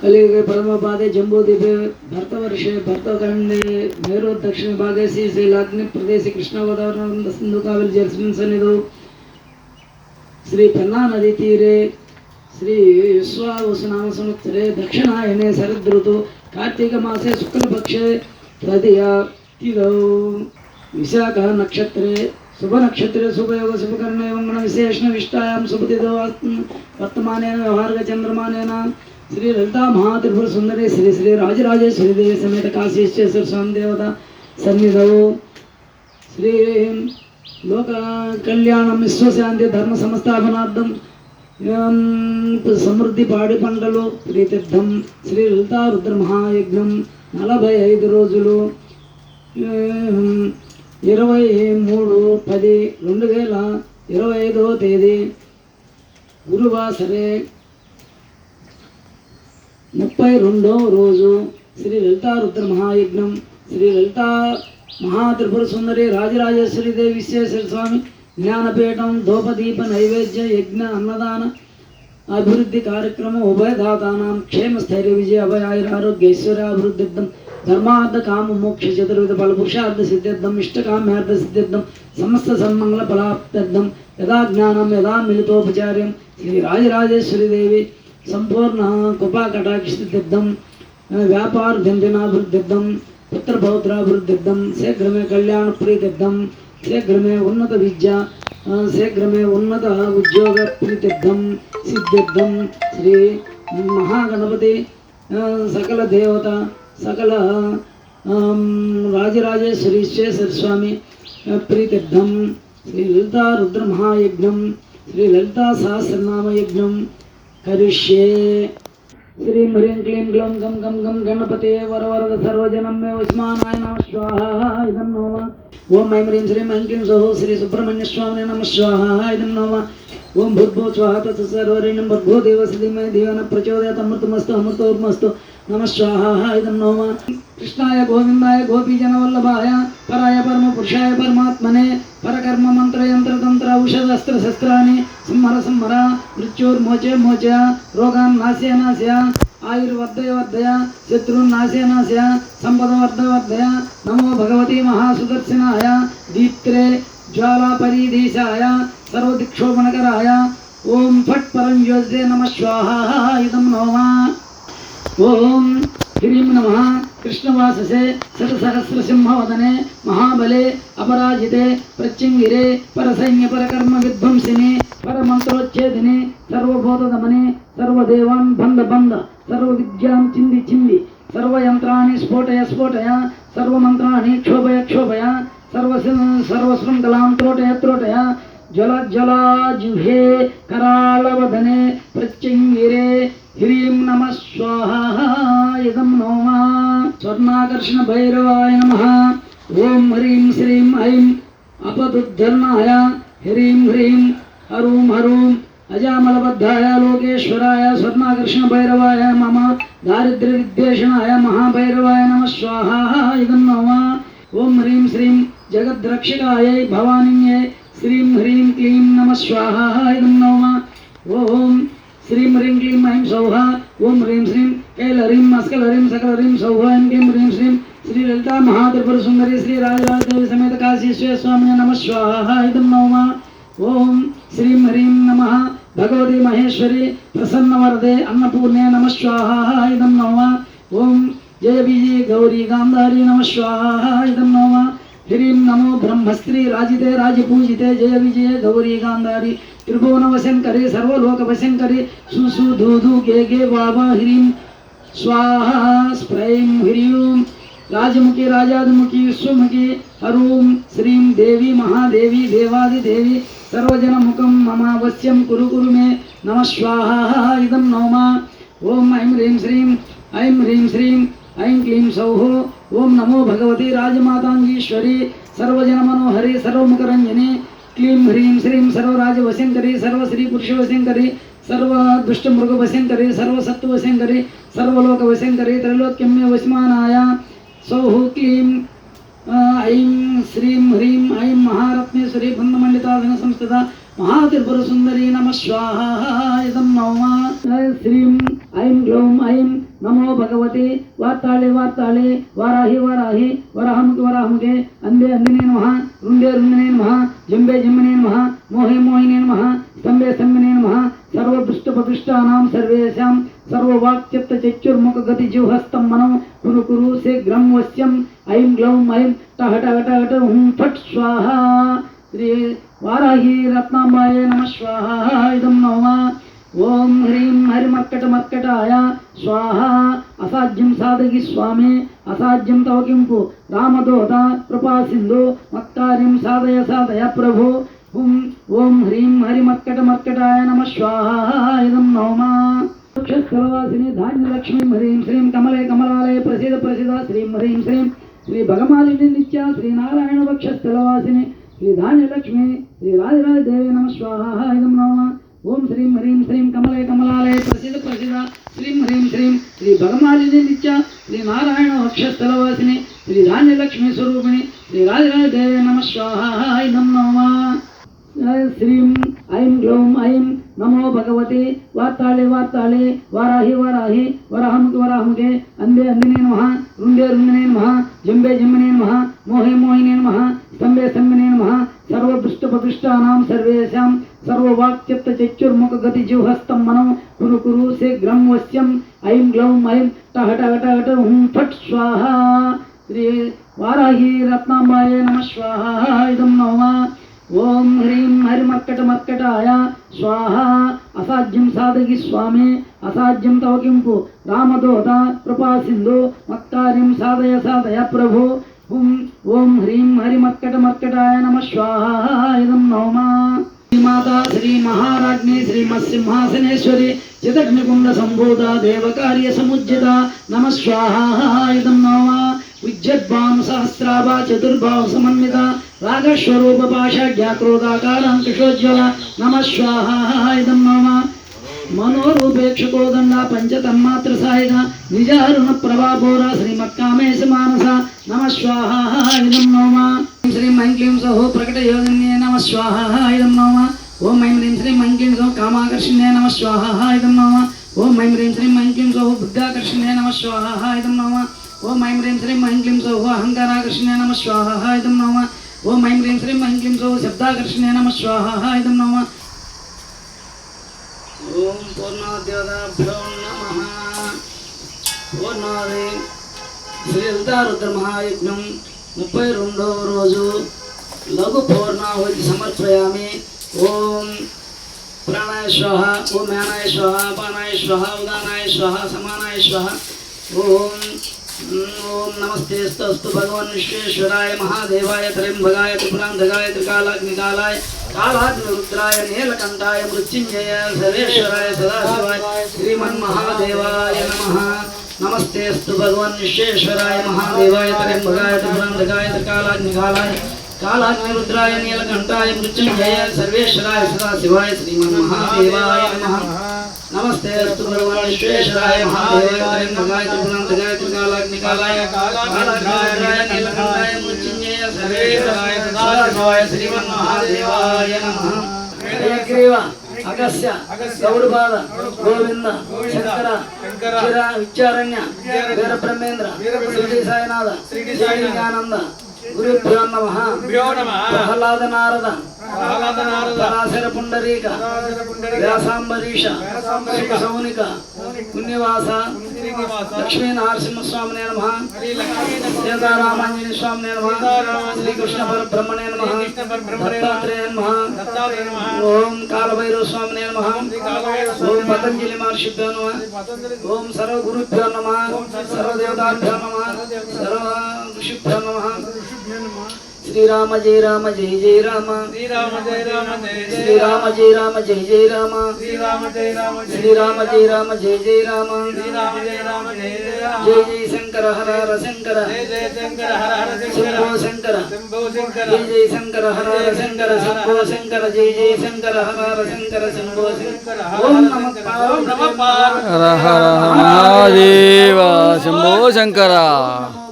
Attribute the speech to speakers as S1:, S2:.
S1: कलियुगे प्रथमपादे जम्बूद्वीपे भर्तवर्षे भर्तखण्डे नैरोदक्षिणभागे श्रीशैलाग्निप्रदेशे कृष्णगोदावरी सिन्धुकावेरी जलस्मिन् सन्निधौ श्रीपन्नानदीतीरे श्रीविश्वावसुनामसंवत्सरे दक्षिणायने शरदृतु कार्तीकमासे शुक्लपक्षे तृतीया तिथौ विशाखः नक्षत्रे शुभनक्षत्रे शुभयोग शुभकर्ण एवं गणविशेषणविष्टायां सुपतिदो वर्तमानेन व्यवहारकचन्द्रमानेन శ్రీ లలితా మహాత్రిపుర సుందరి శ్రీ శ్రీ రాజరాజేశ్వరి దేవి సమేత కాశీశ్వర స్వామి దేవత సన్నిధవు. శ్రీ లోక కళ్యాణం విశ్వశాంతి ధర్మ సంస్థాపనార్థం సమృద్ధి పాడి పంటలు ప్రీతిర్థం శ్రీ లలితా రుద్ర మహాయజ్ఞం నలభై ఐదు రోజులు. ఇరవై మూడు పది రెండు వేల ఇరవై ఐదవ తేదీ గురువాసరే ముప్పై రెండవ రోజు శ్రీ లలితా రుద్ర మహాయజ్ఞం. శ్రీ లలితా మహాత్రిపుర సుందరి రాజరాజేశ్వరి దేవి విశ్వేశ్వర స్వామి జ్ఞానపీఠం ధూపదీప నైవేద్య యజ్ఞ అన్నదాన అభివృద్ధి కార్యక్రమం ఉభయదాతానాం క్షేమ స్థైర్య విజయ అభయాయుర ఆరోగ్య ఐశ్వర్యాభివృద్ధిర్థం ధర్మార్థ కామ మోక్ష చతుర్విధ ఫల పురుషార్థ ఇష్టకామ్యార్థ సిద్ధిర్థం సమస్త సన్మంగళ ఫలాప్త్యర్థం యథా జ్ఞానం యథా మిలితోపచార్యం శ్రీ రాజరాజేశ్వరి దేవి సంపూర్ణ కృపా కటాక్షిసిద్ధిర్థం వ్యాపార దండినాభివృద్ధిర్థం పుత్రపౌత్రాభివృద్ధిర్థం శీఘ్రమే కళ్యాణ ప్రీతిర్థం శీఘ్రమే ఉన్నత విద్య శీఘ్రమే ఉన్నత ఉద్యోగ ప్రీతిర్థం సిద్ధిర్థం. శ్రీ మహాగణపతి సకల దేవత సకల రాజరాజేశ్వరీశ్వేశ్వర స్వామి ఆ, ప్రీతిర్థం. శ్రీ లలితా రుద్రమహాయజ్ఞం శ్రీ లలితా సహస్రనామయజ్ఞం యజ్ఞం కరిష్యే శ్రీం హ్రీం క్లీం గ్లౌం గం గం గం గణపతే వరవరద సర్వజనం మే ఉస్మానాయ నమ స్వాహ ఇదం నమ ఓం ఐం హ్రీం శ్రీం ఐం క్లీం సోహో శ్రీ సుబ్రహ్మణ్య స్వామి నమ స్వాహ ఇదం నమ ఓం భూర్భో స్వాహ తత్స సర్వరేణం భర్గో దేవసి ధీమహి ధియోన ప్రచోదయాత్ అమృతమస్తు అమృతోర్మస్తు నమ స్వాహ ఇదం నమ కృష్ణాయ परकर्म मंत्र यंत्र तंत्र औषध अस्त्र शस्त्राणि संहर संहर मृत्युर्मोचे, मोचय रोगान नाश्य नाश्य आयुर्वर्धय वर्धय शत्रु नाश्य नाश्य संपद वर्ध वर्धय नमो भगवती महासुदर्शनाय दीत्रे ज्वालापरीदेशाय सर्वदिक्षोपणकराय ओम फट परम योजे नम, स्वाहा इदम नमः। ओम ह्रीं नमः। ఇదం నోమా ఓం హ్రీం నమ కృష్ణవాససే శతసహస్రసింహవదనే మహాబలే అపరాజితే ప్రత్యంగిరే పరసైన్య పరకర్మ విధ్వంసిని పరమంత్రోచ్ఛేదిని సర్వభూతదమనే సర్వదేవాన్ బంధ బంధ సర్వ విద్యాం చింది చింది సర్వయంత్రాన్ని స్ఫోటయ స్ఫోటయ సర్వమంత్రాన్ని క్షోభయ క్షోభయ సర్వ సర్వశృంఖలాం త్రోటయ త్రోటయ జ్వల జ్వలాజుహే కరాళవదనే ప్రత్యంగిరే హ్రీం నమ స్వాహ ఇదం నోమ స్వర్ణాకర్షణ భైరవాయ నమ ఓం హ్రీం శ్రీం ఐం అపదుద్ధర్ణాయ హ్రీం హ్రీం హరూం హరూం అజామలబద్ధాయ లోకేశ్వరాయ స్వర్ణాకర్షణ భైరవాయ మమ దారిద్ర్య విద్వేషణాయ మహాభైరవాయ నమ స్వాహ ఇదం నమ ఓం హ్రీం శ్రీం జగద్రక్షకాయై భవానిన్యై శ్రీం హ్రీం క్లీం నమ స్వాహ ఇదం నమ ఓం శ్రీం హ్రీం క్లీం ఐం సౌహ ఓం హ్రీం శ్రీం కైల హ్రీం మస్కల హ్రీం సకల హ్రీం సౌహ ఐం క్లీం హ్రీం శ్రీం శ్రీ లలితా మహాత్రిపుర సుందరి శ్రీ రాజరాజదేవి సమేత కాశీశ్వర స్వామి నమ స్వాహ ఇదం నమ ఓం శ్రీం హ్రీం నమ భగవతి మహేశ్వరి ప్రసన్న వరదే అన్నపూర్ణే నమ స్వాహ ఇదం నమ ఓం జయ విజయ గౌరీ గాంధారి నమ స్వాహ ఇదం నమ హ్రీం నమో బ్రహ్మస్త్రీ రాజితే రాజపూజితే జయ విజయ గౌరీ గాంధారి త్రిభువన వశంకరి సర్వలోక వశంకరి సుసు ధూధు గే గే బాబా హ్రీం స్వాహ స్ప్రైం హ్రీం రాజముఖి రాజాదిముఖి విశ్వముఖి హరూం శ్రీం దేవి మహాదేవి దేవాది దేవి సర్వజన ముఖం మమ వశ్యం కురు కురు మే నమ స్వాహ ఇదం నోమ ఓం ఐం హ్రీం శ్రీం ఐం హ్రీం శ్రీం ఐం सर्व दुष्ट मृग वसें करे सर्व सत्व वसें करे सर्वलोक वसें करे त्रैलोक्यम में वसमानाया ऐं श्रीं ह्रीं ऐं महारत्नेश्वरी बृन्दमण्डिताधन संस्थिता महात्रिपुरसुन्दरी नमः स्वाहा, इदं नौमा श्रीं ऐं ग्लौं ऐं नमो भगवते वार्ताळे वार्ताळे वाराहि वाराहि, वराहमुखे वराहमुखे, अन्धे, अन्धिने नमः रुण्डे रुण्डने नमः, जुम्बे, जुम्बने नमः, मोहे, मोहिने नमः, स्तम्भे, स्तम्भने नमः సర్వదుష్టపదుష్టానాం సర్వేషాం సర్వవాక్యత్త మనం కురు కురు శీఘ్రం వశ్యం ఐం గ్లౌం ఐం టహట హట హట హుం ఫట్ స్వాహ శ్రీ వారాహి రత్నాంబాయ నమ స్వాహ ఇదం నమ ఓం హ్రీం హరిమర్కట మర్కటాయ స్వాహ అసాధ్యం సాధగి స్వామి అసాధ్యం తవకింపు రామదోత కృపాసింధు మత్కార్యం సాధయ సాధయ ప్రభు ఓం ఓం హ్రీం హరిమర్కట మర్కటాయ నమ స్వాహ ఇదం నమ స్థలవాసిని ధాన్యలక్ష్మీ హ్రీం శ్రీం కమలే కమలాలయ ప్రసిద్ధ ప్రసిద్ధ శ్రీం హ్రీం శ్రీం శ్రీ భగమాలిని నిత్య శ్రీనారాయణ వక్ష స్థలవాసిని శ్రీ ధాన్యలక్ష్మి శ్రీ రాజరాజ దేవి నమ స్వాహ ఇదం నమ ఓం శ్రీం హ్రీం శ్రీం కమలే కమలాలయ ప్రసిద్ధ ప్రసిద్ధ శ్రీం హ్రీం శ్రీం శ్రీ భగమాలిని నిత్య శ్రీ నారాయణ వక్ష స్థలవాసిని శ్రీం ఐం గ్లౌం ఐం నమో భగవతి వార్తాళే వార్తాళే వారాహి వారాహి వరాహముకి వరాహముకే అందే అందినే నమ రుండే రుండినే నమ జంబే జంబినే నమ మోహే మోహినే నమ స్తంభే స్తంభినే నమ సర్వపృష్ఠపృష్ఠానాం సర్వేషాం సర్వవాక్చిత్తచక్షుర్ముఖగతిజిహ్వస్తం మనం కురు కురు శీఘ్రం వశ్యం ఐం గ్లౌం ఐం టహ టహ టహ ట హుం ఫట్ స్వాహ శ్రీ వారాహి రత్నాంబాయ నమ స్వాహ ఇదం నమ ఓం హ్రీం హరిమర్కట మర్కటాయ స్వాహ. అసాధ్యం సాధకి స్వామి. అసాధ్యం తవకింపు రామదోత కృపా సింధు. మత్కార్యం సాధయ సాధయ ప్రభు. ఓం ఓం హ్రీం హరిమర్కట మక్కటాయ నమ స్వాహ. ఇదం నమ. శ్రీమాత శ్రీ మహారాజ్ఞి శ్రీమత్సింహాసనేశ్వరి చిదగ్నికుండ సంభూత దేవకార్య సముజ్జిత నమ స్వాహ. ఇదం నమ. విద్యద్భాను సహస్రాభ చతుర్భావ సమన్విత రాగస్వరూప పాషాఢ్యాక్రోధాకారాంకుశోజ్వల నమ స్వాహ ఇదం నమ మనోరూపేక్షకోదండ పంచతన్మాత్ర సాయుధ నిజారుణ ప్రభాభోర శ్రీమత్కామేశ మానస నమ స్వాహ నోమ నమ శ్రీం ఐం క్లీం సహో ప్రకట యోగిన్యే నమ స్వాహ నోమ ఓం ఐం హ్రీం శ్రీం ఐం క్లీం సహో కామాకర్షణ్యే నమ స్వాహ నోమ ఓం ఐం హ్రీం శ్రీం ఐం క్లీం సహో బుద్ధాకర్షణ్యే నమ స్వాహ నోమ ఓం ఐం హ్రీం శ్రీం ఐం క్లీం సహో అహంకారాకర్షణ్యే నమ స్వాహ నోమ ఓం ఐం రీం శ్రీం ఐం క్లీం సహో శబ్దాకర్షణ్యే నమ స్వాహ ఇదం నమ. ఓం పూర్ణోద్యోగాభ్యో నమ. పూర్ణాది శ్రీ రుద్ర మహాయజ్ఞం ముప్పై రెండవ రోజు లఘు పూర్ణాహుతి సమర్పయామి. ఓం ప్రాణాయ శ్వహ ఓం యానాయ శ్వహ పానాయ శ్వహ ఉదానాయ శ్వహ సమానాయ శ్వహ ఓం ఓం నమస్తే స్తస్తు భగవన్ విశ్వేశ్వరాయ మహాదేవాయ త్రయంభగాయ త్రిపురాంధకాయ త్రికాలాగ్నికాలాయ కాలాగ్నిరుద్రాయ నీలకంఠాయ మృత్యుంజయ సర్వేశ్వరాయ సదాశివాయ శ్రీమన్మహాదేవాయ నమ నమస్తే అస్తు భగవన్ విశ్వేశ్వరాయ మహాదేవాయ త్రయంభగాయ త్రిపురాంధకాయ త్రికాలాగ్నికాలాయ కాలాగ్నిరుద్రాయ నీలకంఠాయ మృత్యుంజయ సర్వేశ్వరాయ సదాశివాయ శ్రీమన్మహాదేవాయ నమ నమస్తే అస్తు భగవాన్ విశ్వేశ్వరాయ మహాదేవాయ త్రయంబకాయ త్రిపురాంతకాయ త్రికాలాగ్నికాలాయ కాలాగ్నికాయ నీలకంఠాయ మృత్యుంజయ సర్వేశ్వరాయ సదాశివాయ శ్రీమన్మహాదేవాయ నమః. హయగ్రీవ అగస్య గౌడపాద గోవింద శంకర చిర విచారణ్య వీర బ్రహ్మేంద్ర శ్రీ సాయినాథ శ్రీ జ్ఞానంద గురుభ్యో నమ. ప్రహ్లాద నారద పరాశర పుండరీక వ్యాసాంబరీష శుభ సౌనిక పుణ్యవాస లక్ష్మీ నరసింహస్వామినే నమ సీతారామాంజనేయ స్వామినే నమ శ్రీకృష్ణ పరబ్రహ్మణే నమ దత్తాత్రేయ నమ ఓం కాలభైరవ స్వామినే నమ ఓం పతంజలి మహర్షిభ్యో నమ ఓం సర్వ గురుభ్యో నమ సర్వదేవతాభ్యో నమ సర్వ ఋషిభ్యో నమ శ్రీరామ జయ రామ జయ జయ రామ.
S2: శ్రీరామ జయ రామ జయ జయ
S1: శ్రీరామ జయ రామ జయ జయ రామ.
S2: శ్రీరామ జయ రామ జయ
S1: శ్రీరామ జయ రామ జయ జయ రామ.
S2: శ్రీరామ జయ రామ జయ జయ రామ.
S1: జయ జయ శంకర హర హర శంకర.
S2: జయ జయ శంకర హర హర శంకర.
S1: శంభో శంకర.
S2: శంభో శంకర.
S1: జయ జయ శంకర హర హర శంకర. శంభో శంకర. జయ జయ శంకర హర హర శంకర. శంభో శంకర. ఓం నమ
S2: ఓం నమ పార్వతీ
S3: హర హర మహాదేవ శంభో శంకర.